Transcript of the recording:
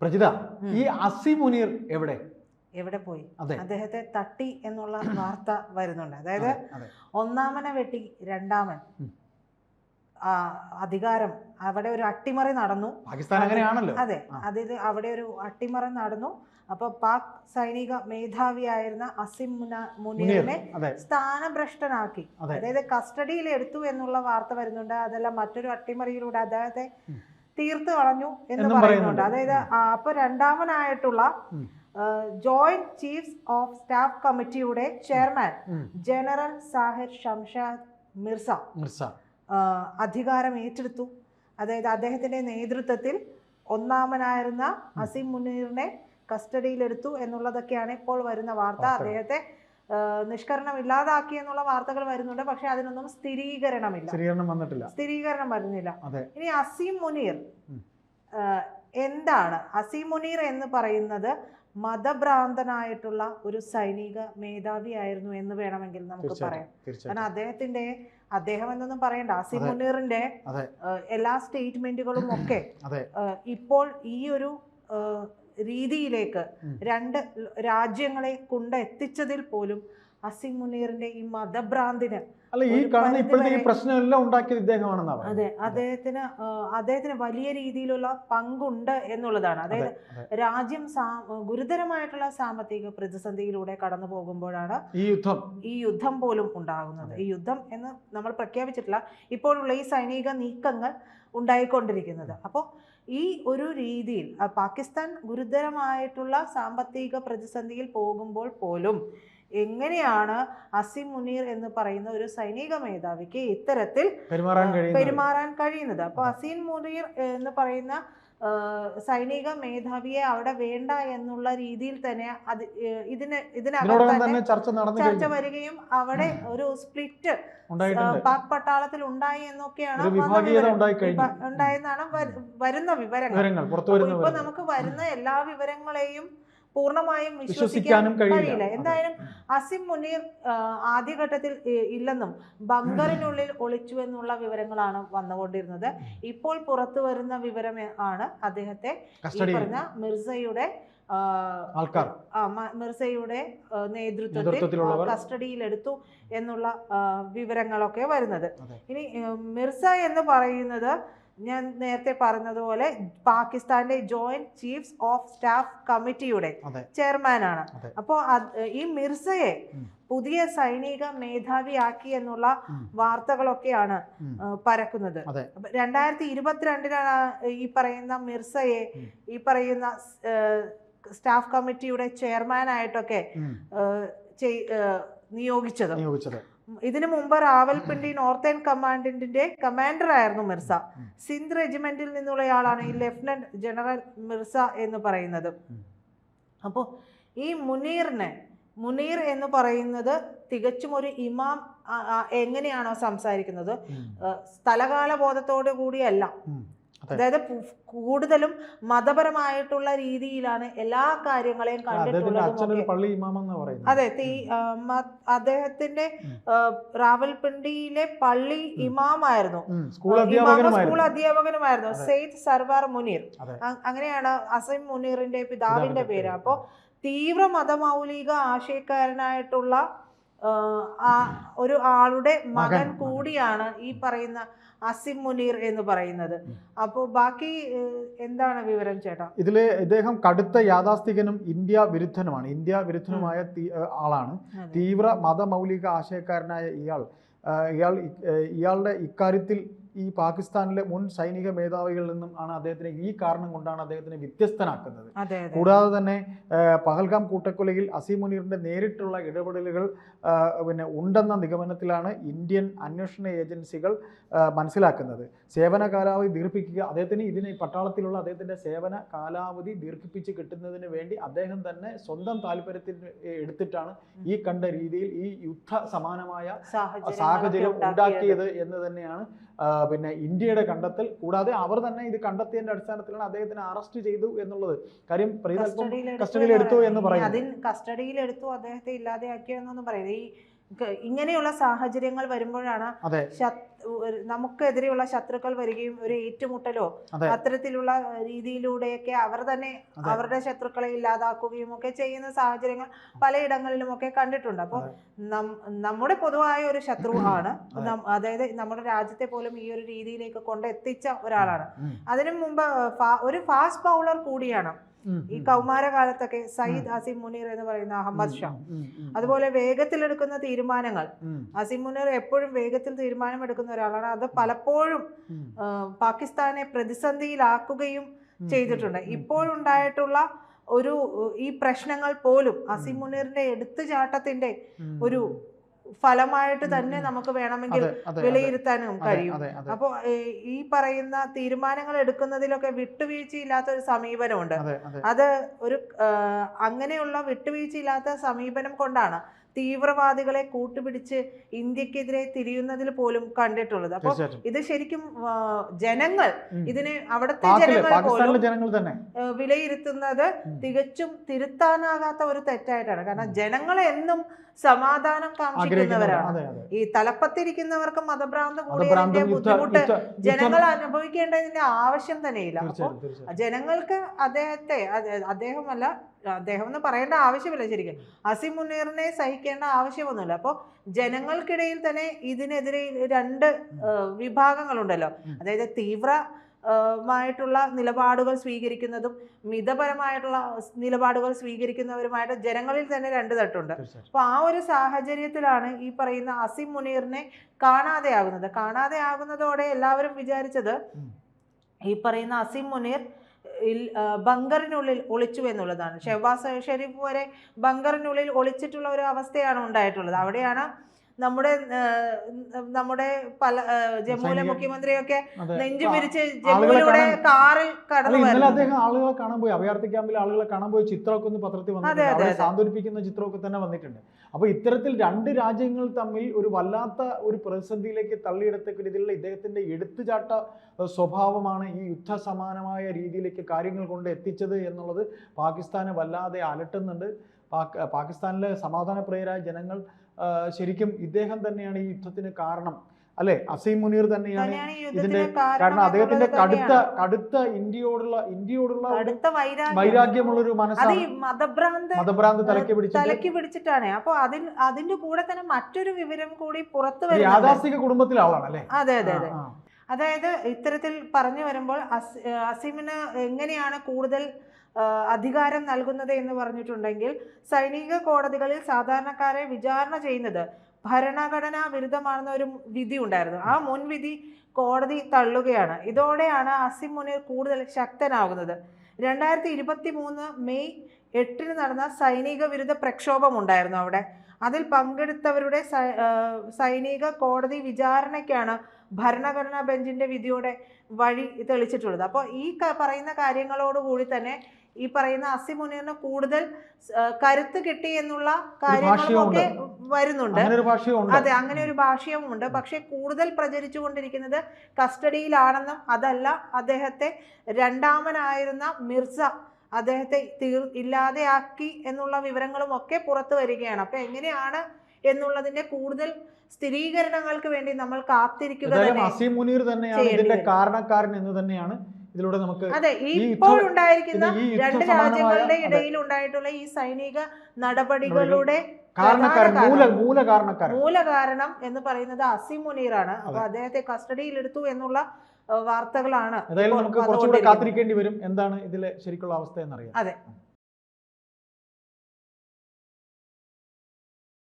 പ്രജിത ഈ അസി മുനീർ എവിടെ? എവിടെ പോയി? അദ്ദേഹത്തെ തട്ടി എന്നുള്ള വാർത്ത വരുന്നുണ്ട്. അതായത് അതെ, അതെ. ഒന്നാമനെ വെട്ടി രണ്ടാമൻ. അധികാരം. അവിടെ ഒരു അട്ടിമറി നടന്നു. പാകിസ്ഥാൻ അങ്ങനെയാണല്ലോ. അതെ അതായത് അതിൽ അവിടെ ഒരു അട്ടിമറി നടന്നു. അപ്പൊ പാക് സൈനിക മേധാവിയായിരുന്ന അസിം മുനീറിനെ സ്ഥാനഭ്രഷ്ടനാക്കി. അതായത് കസ്റ്റഡിയിൽ എടുത്തു എന്നുള്ള വാർത്ത വരുന്നുണ്ട്. അതല്ല മറ്റൊരു അട്ടിമറിയിലൂടെ അദ്ദേഹത്തെ. തീർത്ത് കളഞ്ഞു എന്ന് പറയുന്നുണ്ട്. അതായത് അപ്പൊ രണ്ടാമനായിട്ടുള്ള. ജോയിന്റ് ചീഫ്സ് ഓഫ് സ്റ്റാഫ് കമ്മിറ്റിയുടെ ചെയർമാൻ ജനറൽ സാഹിർ ഷംഷാദ് മിർസ മിർസ. അധികാരം ഏറ്റെടുത്തു. അതായത് അദ്ദേഹത്തിന്റെ നേതൃത്വത്തിൽ ഒന്നാമനായിരുന്ന അസിം മുനീറിനെ കസ്റ്റഡിയിലെടുത്തു എന്നുള്ളതൊക്കെയാണ് ഇപ്പോൾ വരുന്ന വാർത്ത. അദ്ദേഹത്തെ നിഷ്കരണം ഇല്ലാതാക്കി എന്നുള്ള വാർത്തകൾ വരുന്നുണ്ട്. പക്ഷെ അതിനൊന്നും സ്ഥിരീകരണമില്ല. സ്ഥിരീകരണം വന്നിട്ടില്ല. സ്ഥിരീകരണം വരുന്നില്ല. ഇനി അസീം മുനീർ എന്താണ്? അസീം മുനീർ എന്ന് പറയുന്നത് മതഭ്രാന്തനായിട്ടുള്ള ഒരു സൈനിക മേധാവി ആയിരുന്നു എന്ന് വേണമെങ്കിൽ നമുക്ക് പറയാം. കാരണം അദ്ദേഹത്തിന്റെ അദ്ദേഹം എന്നൊന്നും പറയണ്ട. അസീം മുനീറിന്റെ എല്ലാ സ്റ്റേറ്റ്മെന്റുകളും ഒക്കെ ഇപ്പോൾ ഈ ഒരു രീതിയിലേക്ക് രണ്ട് രാജ്യങ്ങളെ കൊണ്ട് എത്തിച്ചതിൽ പോലും അസിം മുനീറിന്റെ ഈ മതഭ്രാന്തിന് അല്ല ഈ കാണുന്ന ഇപ്പോഴത്തെ ഈ പ്രശ്നമെല്ലാം ഉണ്ടാക്കിയത് അതെ അദ്ദേഹത്തിന് അദ്ദേഹത്തിന് വലിയ രീതിയിലുള്ള പങ്കുണ്ട് എന്നുള്ളതാണ്. അതായത് രാജ്യം ഗുരുതരമായിട്ടുള്ള സാമ്പത്തിക പ്രതിസന്ധിയിലൂടെ കടന്നു പോകുമ്പോഴാണ് ഈ യുദ്ധം. ഈ യുദ്ധം പോലും ഉണ്ടാകുന്നത്. ഈ യുദ്ധം എന്ന് നമ്മൾ പ്രഖ്യാപിച്ചിട്ടില്ല. ഇപ്പോഴുള്ള ഈ സൈനിക നീക്കങ്ങൾ ഉണ്ടായിക്കൊണ്ടിരിക്കുന്നത്. അപ്പോൾ ഈ ഒരു രീതിയിൽ പാകിസ്ഥാൻ ഗുരുതരമായിട്ടുള്ള സാമ്പത്തിക പ്രതിസന്ധിയിൽ പോകുമ്പോൾ പോലും എങ്ങനെയാണ് അസിം മുനീർ എന്ന് പറയുന്ന ഒരു സൈനിക മേധാവിക്ക് ഇത്തരത്തിൽ പെരുമാറാൻ കഴിയുന്നത്? അപ്പോൾ അസിം അസീൻ മുനീർ എന്ന് പറയുന്ന സൈനിക മേധാവിയെ അവിടെ വേണ്ട എന്നുള്ള രീതിയിൽ തന്നെ അത് ഇതിന് ഇതിനകം തന്നെ ചർച്ച വരികയും അവിടെ ഒരു സ്പ്ലിറ്റ് പാക് പട്ടാളത്തിൽ ഉണ്ടായി എന്നൊക്കെയാണ് ഉണ്ടായെന്നാണ് വരുന്ന വിവരങ്ങൾ. ഇപ്പൊ. നമുക്ക് വരുന്ന എല്ലാ വിവരങ്ങളെയും പൂർണമായും വിശ്വസിക്കാനും കഴിയില്ല. എന്തായാലും അസിം മുനീർ ആദ്യഘട്ടത്തിൽ ഇല്ലെന്നും ബങ്കറിനുള്ളിൽ ഒളിച്ചു എന്നുള്ള വിവരങ്ങളാണ് വന്നുകൊണ്ടിരുന്നത്. ഇപ്പോൾ പുറത്തു വരുന്ന വിവരം ആണ് അദ്ദേഹത്തെ ഈ പറഞ്ഞ മിർസയുടെ ആൾക്കാർ. മിർസയുടെ നേതൃത്വത്തിൽ കസ്റ്റഡിയിലെടുത്തു കസ്റ്റഡിയിൽ എടുത്തു എന്നുള്ള വിവരങ്ങളൊക്കെ വരുന്നത്. ഇനി മിർസ എന്ന് പറയുന്നത് ഞാൻ നേരത്തെ പറഞ്ഞതുപോലെ പാകിസ്ഥാന്റെ ജോയിന്റ് ചീഫ്സ് ഓഫ് സ്റ്റാഫ് കമ്മിറ്റിയുടെ ചെയർമാൻ ചെയർമാനാണ്. അപ്പോ അപ്പോൾ ഈ മിർസയെ പുതിയ സൈനിക മേധാവിയാക്കി എന്നുള്ള വാർത്തകളൊക്കെയാണ് പരക്കുന്നത്. രണ്ടായിരത്തി ഇരുപത്തിരണ്ടിലാണ് ഈ പറയുന്ന മിർസയെ ഈ പറയുന്ന സ്റ്റാഫ് കമ്മിറ്റിയുടെ ചെയർമാനായിട്ടൊക്കെ നിയോഗിച്ചത്. നിയോഗിച്ചത്. ഇതിനു മുമ്പ് റാവൽപിണ്ടി നോർത്തേൺ കമാൻഡിന്റെ കമാൻഡർ ആയിരുന്നു മിർസ. സിന്ധ് റെജിമെന്റിൽ നിന്നുള്ളയാളാണ് ഈ ലെഫ്റ്റനന്റ് ജനറൽ മിർസ എന്ന് പറയുന്നത്. അപ്പോൾ ഈ മുനീറിനെ മുനീർ എന്ന് പറയുന്നത് തികച്ചും ഒരു ഇമാം എങ്ങനെയാണോ സംസാരിക്കുന്നത്? സ്ഥലകാല ബോധത്തോടു കൂടിയല്ല. അതായത് കൂടുതലും മതപരമായിട്ടുള്ള രീതിയിലാണ് എല്ലാ കാര്യങ്ങളെയും കണ്ടിട്ടുള്ളത് അതെ തീ അദ്ദേഹത്തിന്റെ. റാവൽപിണ്ടിയിലെ പള്ളി ഇമാം ഇമാമായിരുന്നു. സ്കൂൾ അധ്യാപകനുമായിരുന്നു. സെയ്ദ് സർവാർ മുനീർ. അങ്ങനെയാണ് അസിം മുനീറിന്റെ പിതാവിന്റെ പേര്. അപ്പോൾ അപ്പോ തീവ്ര മതമൗലിക ആശയക്കാരനായിട്ടുള്ള ഒരു ആളുടെ മകൻ. കൂടിയാണ് ഈ പറയുന്ന അസിം മുനീർ എന്ന് പറയുന്നത്. അപ്പോ അപ്പോൾ ബാക്കി എന്താണ് വിവരം ചേട്ടാ? ഇതിൽ ഇദ്ദേഹം കടുത്ത യാഥാസ്ഥികനും ഇന്ത്യ വിരുദ്ധനുമാണ്. ഇന്ത്യ വിരുദ്ധനുമായ ആളാണ്. തീവ്ര മതമൗലിക ആശയക്കാരനായ ഇയാൾ ഇയാൾ ഇയാളുടെ ഇക്കാര്യത്തിൽ ഈ പാകിസ്ഥാനിലെ മുൻ സൈനിക മേധാവികളിൽ നിന്നും ആണ് അദ്ദേഹത്തിനെ ഈ കാരണം കൊണ്ടാണ് അദ്ദേഹത്തിനെ വ്യത്യസ്തനാക്കുന്നത്. കൂടാതെ തന്നെ പഹൽഗാം കൂട്ടക്കൊലയിൽ അസീം മുനീറിന്റെ നേരിട്ടുള്ള ഇടപെടലുകൾ പിന്നെ ഉണ്ടെന്ന നിഗമനത്തിലാണ് ഇന്ത്യൻ അന്വേഷണ ഏജൻസികൾ മനസ്സിലാക്കുന്നത്. സേവന കാലാവധി ദീർഘിപ്പിക്കുക അദ്ദേഹത്തിന് ഇതിന് പട്ടാളത്തിലുള്ള അദ്ദേഹത്തിന്റെ സേവന കാലാവധി ദീർഘിപ്പിച്ച് കിട്ടുന്നതിന് വേണ്ടി അദ്ദേഹം തന്നെ സ്വന്തം താല്പര്യത്തിന് എടുത്തിട്ടാണ് ഈ കണ്ട രീതിയിൽ ഈ യുദ്ധ സമാനമായ സാഹചര്യം ഉണ്ടാക്കിയത്. എന്ന് തന്നെയാണ് പിന്നെ ഇന്ത്യയുടെ കണ്ടെത്തൽ കൂടാതെ അവർ തന്നെ ഇത് കണ്ടെത്തിയതിന്റെ അടിസ്ഥാനത്തിലാണ് അദ്ദേഹത്തിനെ അറസ്റ്റ് ചെയ്തു എന്നുള്ളത്. കാര്യം കസ്റ്റഡിയിൽ എടുത്തു എന്ന് പറയുന്നു. അതിന് കസ്റ്റഡിയിൽ എടുത്തു അദ്ദേഹത്തെ ഇല്ലാതെയാക്കിയെന്നൊന്നും പറയുന്നത് ഈ ഇങ്ങനെയുള്ള സാഹചര്യങ്ങൾ വരുമ്പോഴാണ് നമുക്കെതിരെയുള്ള ശത്രുക്കൾ വരികയും ഒരു ഏറ്റുമുട്ടലോ അതെ. അത്തരത്തിലുള്ള രീതിയിലൂടെയൊക്കെ അവർ തന്നെ അവരുടെ ശത്രുക്കളെ ഇല്ലാതാക്കുകയും ഒക്കെ ചെയ്യുന്ന സാഹചര്യങ്ങൾ പലയിടങ്ങളിലും ഒക്കെ കണ്ടിട്ടുണ്ട് അപ്പോൾ നമ്മുടെ പൊതുവായ ഒരു ശത്രു ആണ്. അതായത് നമ്മുടെ രാജ്യത്തെ പോലും ഈ ഒരു രീതിയിലേക്ക് കൊണ്ടെത്തിച്ച ഒരാളാണ്. അതിനു മുമ്പ് ഒരു ഫാസ്റ്റ് ബൗളർ കൂടിയാണ്. ഈ കൗമാരകാലത്തൊക്കെ സയ്യിദ് അസിം മുനീർ എന്ന് പറയുന്ന അഹമ്മദ് ഷാ. അതുപോലെ വേഗത്തിലെടുക്കുന്ന തീരുമാനങ്ങൾ. അസിം മുനീർ എപ്പോഴും വേഗത്തിൽ തീരുമാനമെടുക്കുന്ന ഒരാളാണ്. അത് പലപ്പോഴും പാകിസ്ഥാനെ പ്രതിസന്ധിയിലാക്കുകയും ചെയ്തിട്ടുണ്ട്. ഇപ്പോഴുണ്ടായിട്ടുള്ള ഒരു ഈ പ്രശ്നങ്ങൾ പോലും അസിം മുനീറിന്റെ എടുത്തുചാട്ടത്തിന്റെ ഒരു. ഫലമായിട്ട് തന്നെ. നമുക്ക് വേണമെങ്കിൽ വിലയിരുത്താനും കഴിയും. അപ്പോൾ ഈ പറയുന്ന തീരുമാനങ്ങൾ എടുക്കുന്നതിലൊക്കെ വിട്ടുവീഴ്ചയില്ലാത്ത ഒരു സമീപനമുണ്ട്. അതെ, ഒരു അങ്ങനെയുള്ള വിട്ടുവീഴ്ചയില്ലാത്ത സമീപനം കൊണ്ടാണ്. തീവ്രവാദികളെ കൂട്ടുപിടിച്ച് ഇന്ത്യക്കെതിരെ തിരിയുന്നതിൽ പോലും കണ്ടിട്ടുള്ളത്. അപ്പൊ ഇത് ശരിക്കും ജനങ്ങൾ ഇതിനെ അവിടുത്തെ ജനങ്ങൾ പോലും തന്നെ. വിലയിരുത്തുന്നത്. തികച്ചും തിരുത്താനാകാത്ത ഒരു തെറ്റായിട്ടാണ്. കാരണം ജനങ്ങൾ എന്നും സമാധാനം കാക്ഷിക്കുന്നവരാണ് ഈ തലപ്പത്തിരിക്കുന്നവർക്ക് മതഭ്രാന്ത് കൂടിയതിന്റെ ബുദ്ധിമുട്ട് ജനങ്ങൾ അനുഭവിക്കേണ്ടതിന്റെ ആവശ്യം തന്നെയില്ല. അപ്പോൾ ജനങ്ങൾക്ക് അദ്ദേഹത്തെ അദ്ദേഹമല്ല അദ്ദേഹം എന്ന് പറയേണ്ട ആവശ്യമില്ല ശരിക്കും. അസിം മുനീറിനെ സഹിക്കേണ്ട ആവശ്യമൊന്നുമില്ല. അപ്പോൾ ജനങ്ങൾക്കിടയിൽ തന്നെ ഇതിനെതിരെ രണ്ട് വിഭാഗങ്ങളുണ്ടല്ലോ. അതായത് തീവ്ര മായിട്ടുള്ള നിലപാടുകൾ സ്വീകരിക്കുന്നതും മിതപരമായിട്ടുള്ള നിലപാടുകൾ സ്വീകരിക്കുന്നവരുമായിട്ട് ജനങ്ങളിൽ തന്നെ രണ്ട് തട്ടുണ്ട്. അപ്പൊ അപ്പോൾ ആ ഒരു സാഹചര്യത്തിലാണ് ഈ പറയുന്ന അസിം മുനീറിനെ കാണാതെയാകുന്നത്. കാണാതെയാകുന്നതോടെ എല്ലാവരും വിചാരിച്ചത് ഈ പറയുന്ന അസിം മുനീർ ബങ്കറിനുള്ളിൽ ഒളിച്ചു എന്നുള്ളതാണ്. ഷെഹബാസ് ഷെരീഫ് വരെ ബങ്കറിനുള്ളിൽ ഒളിച്ചിട്ടുള്ള ഒരു അവസ്ഥയാണ് ഉണ്ടായിട്ടുള്ളത്. അവിടെയാണ് നമ്മുടെ നമ്മുടെ പല ജമ്മുവിലെ മുഖ്യമന്ത്രിയൊക്കെ. നെഞ്ചു പിരിച്ച് ജമ്മുവിലൂടെ കാറിൽ കടന്നു ഇന്നലെ അദ്ദേഹം ആളുകളെ കാണാൻ പോയി. അഭയാർത്ഥി ക്യാമ്പിൽ ആളുകളെ കാണാൻ പോയി. ചിത്രമൊക്കെ ഒന്ന് പത്രത്തിൽ വന്നിട്ടുണ്ട്. സാന്ത്വനിപ്പിക്കുന്ന ചിത്രമൊക്കെ തന്നെ വന്നിട്ടുണ്ട്. അപ്പൊ ഇത്തരത്തിൽ രണ്ട് രാജ്യങ്ങൾ തമ്മിൽ ഒരു വല്ലാത്ത ഒരു പ്രതിസന്ധിയിലേക്ക് തള്ളിയെടുത്തക്ക രീതിയിലുള്ള ഇദ്ദേഹത്തിന്റെ എടുത്തുചാട്ട സ്വഭാവമാണ് ഈ യുദ്ധ സമാനമായ രീതിയിലേക്ക് കാര്യങ്ങൾ കൊണ്ട് എത്തിച്ചത് എന്നുള്ളത് പാകിസ്ഥാനെ വല്ലാതെ അലട്ടുന്നുണ്ട്. പാക് പാകിസ്ഥാനിലെ സമാധാനപ്രിയരായ ജനങ്ങൾ ശരിക്കും ഇദ്ദേഹം തന്നെയാണ് ഈ യുദ്ധത്തിന് കാരണം. അല്ലെ? അസീം മുനീർ തന്നെയാണ് ഇതിന്റെ കാരണം അദ്ദേഹത്തിന്റെ കടുത്ത കടുത്ത ഇന്ത്യയോടുള്ള ഇന്ത്യയോടുള്ള വൈരാഗ്യമുള്ള ഒരു മനസ്സാണ് മതഭ്രാന്ത് മതഭ്രാന്ത് തലക്കി പിടിച്ചിട്ട് തലയ്ക്ക് പിടിച്ചിട്ടാണ്. അപ്പൊ അതിൽ അതിന്റെ കൂടെ തന്നെ മറ്റൊരു വിവരം കൂടി പുറത്തു വരും യാഥാസ്ഥിക കുടുംബത്തിലെ ആളാണ് അല്ലേ? അതെ അതെ അതെ. അതായത് ഇത്തരത്തിൽ പറഞ്ഞു വരുമ്പോൾ അസ്- അസീമിന് എങ്ങനെയാണ് കൂടുതൽ അധികാരം നൽകുന്നത് എന്ന് പറഞ്ഞിട്ടുണ്ടെങ്കിൽ സൈനിക കോടതികളിൽ സാധാരണക്കാരെ വിചാരണ ചെയ്യുന്നത് ഭരണഘടനാ വിരുദ്ധമാണെന്ന ഒരു വിധി ഉണ്ടായിരുന്നു. ആ മുൻവിധി കോടതി തള്ളുകയാണ്. ഇതോടെയാണ് അസിം മുനീർ കൂടുതൽ ശക്തനാകുന്നത്. രണ്ടായിരത്തി ഇരുപത്തി മൂന്ന് മെയ് എട്ടിന് നടന്ന സൈനിക വിരുദ്ധ പ്രക്ഷോഭം ഉണ്ടായിരുന്നു അവിടെ. അതിൽ പങ്കെടുത്തവരുടെ സൈനിക കോടതി വിചാരണയ്ക്കാണ് ഭരണഘടനാ ബെഞ്ചിന്റെ വിധിയോടെ വഴി തെളിച്ചിട്ടുള്ളത്. അപ്പോൾ ഈ പറയുന്ന കാര്യങ്ങളോടുകൂടി തന്നെ ഈ പറയുന്ന അസി മുനീറിന് കൂടുതൽ കരുത്ത് കിട്ടി എന്നുള്ള കാര്യങ്ങളൊക്കെ വരുന്നുണ്ട്. അതെ അങ്ങനെ ഒരു ഭാഷയും ഉണ്ട് പക്ഷേ കൂടുതൽ പ്രചരിച്ചുകൊണ്ടിരിക്കുന്നത് കസ്റ്റഡിയിലാണെന്നും അതല്ല അദ്ദേഹത്തെ രണ്ടാമനായിരുന്ന മിർസ അദ്ദേഹത്തെ തീർ ഇല്ലാതെയാക്കി എന്നുള്ള വിവരങ്ങളും ഒക്കെ പുറത്തു വരികയാണ്. അപ്പൊ എങ്ങനെയാണ് എന്നുള്ളതിന്റെ കൂടുതൽ സ്ഥിരീകരണങ്ങൾക്ക് വേണ്ടി നമ്മൾ കാത്തിരിക്കുക അസീം മുനീർ തന്നെയാണ് ഇതിന്റെ കാരണക്കാരൻ എന്ന് തന്നെയാണ് ഇതിലൂടെ നമുക്ക് അതെ ഇപ്പോൾ ഉണ്ടായിരിക്കുന്ന രണ്ട് രാജ്യങ്ങളുടെ ഇടയിൽ ഉണ്ടായിട്ടുള്ള ഈ സൈനിക നടപടികളുടെ മൂല മൂല കാരണക്കാരൻ. കാരണം എന്ന് പറയുന്നത് അസിം മുനീറാണ്. അപ്പൊ അദ്ദേഹത്തെ കസ്റ്റഡിയിൽ എടുത്തു എന്നുള്ള വാർത്തകളാണ് ഏതായാലും നമുക്ക് കുറച്ചുകൂടെ കാത്തിരിക്കേണ്ടി വരും. എന്താണ് ഇതിലെ ശരിക്കുള്ള അവസ്ഥ എന്നറിയാം. അതെ.